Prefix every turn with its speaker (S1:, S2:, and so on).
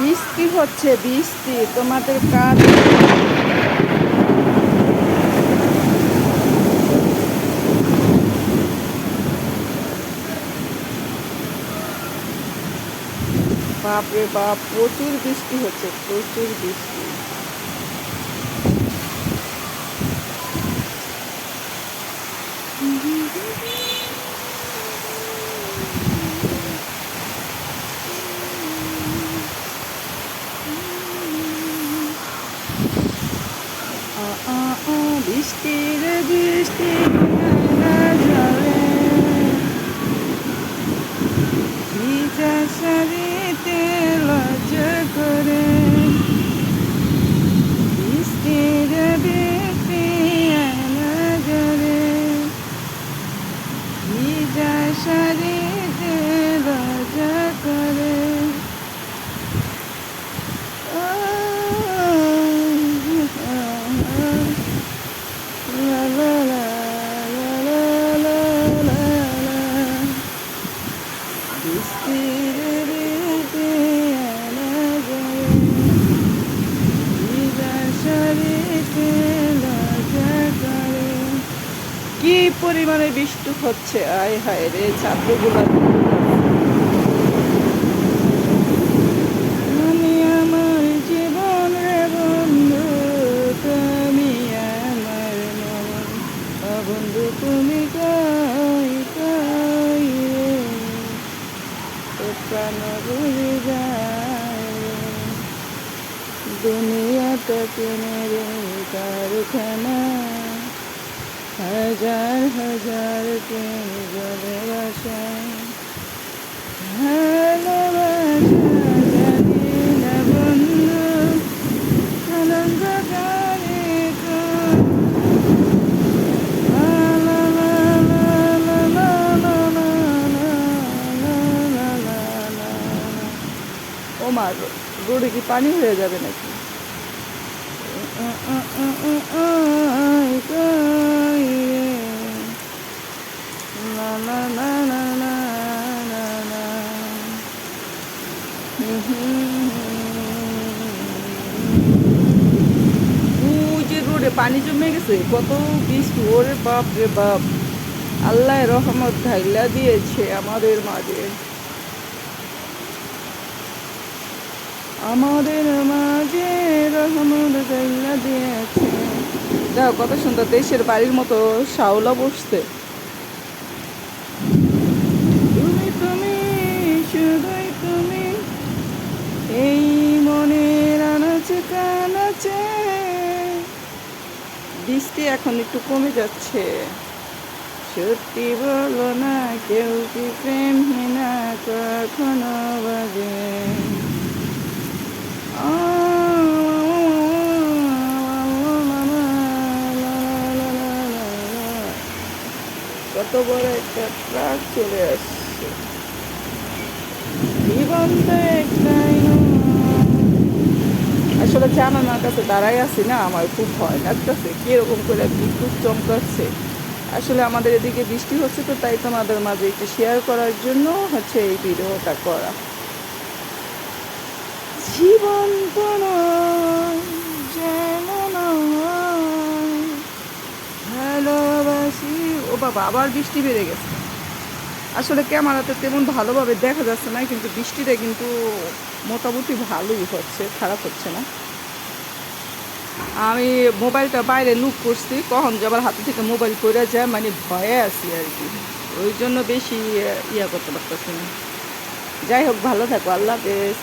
S1: বৃষ্টি হচ্ছে বৃষ্টি। তোমাদের কাজ বাপরে বাপ প্রচুর বৃষ্টি হচ্ছে প্রচুর বৃষ্টি। ああああびしてラブしてラララ কি পরিমাণে বৃষ্টি হচ্ছে? আয় হায় রে ছাত্রগুলো। দুনিয়াটা কেনে রে কারখানা। হাজার হাজার প্রেম জলে বাসায় সবজি পানি হয়ে যাবে নাকি? যে রোডে পানি জমে গেছে, কত বৃষ্টি। ওরে বাপ রে বাপ। আল্লাহ রহমত ঢাইলা দিয়েছে আমাদের মাঝে। আমাদের মাঝে রহমত ঢাইলা দিয়েছে। দেখো কত সুন্দর দেশের বাড়ির মতো শাওলা বসছে। তুমি তুমি, শুধুই তুমি, এই মনের আনাচে কানাচে। বৃষ্টি এখন একটু কমে যাচ্ছে। সত্যি বলো না, কেউ কি প্রেম না কখনো বাজে? কত বড় একটা ট্রাক চলে আসছে। জীবন তো একটাই। আসলে জানানার কাছে দাঁড়াই আছি না, আমার খুব ভয় লাগতেছে, কীরকম করে বিদ্যুৎ চমকাচ্ছে। আসলে আমাদের এদিকে বৃষ্টি হচ্ছে তো, তাই তোমাদের মাঝে একটু শেয়ার করার জন্য হচ্ছে এই ভিডিওটা করা। জীবন তো নয়, যেমন ভালোবাসি। ও বাবা আবার বৃষ্টি বেড়ে গেছে। আসলে ক্যামেরাতে তেমন ভালোভাবে দেখা যাচ্ছে না কিন্তু বৃষ্টিটা কিন্তু মোটামুটি ভালোই হচ্ছে খারাপ হচ্ছে না। আমি মোবাইলটা বাইরে লুক করছি কখন যে আবার হাতে থেকে মোবাইল পড়ে যায় মানে ভয়ে আছি আর কি। ওই জন্য বেশি ইয়া করতে পারতেছি না। যাই হোক ভালো থাকো আল্লাহ হাফেজ।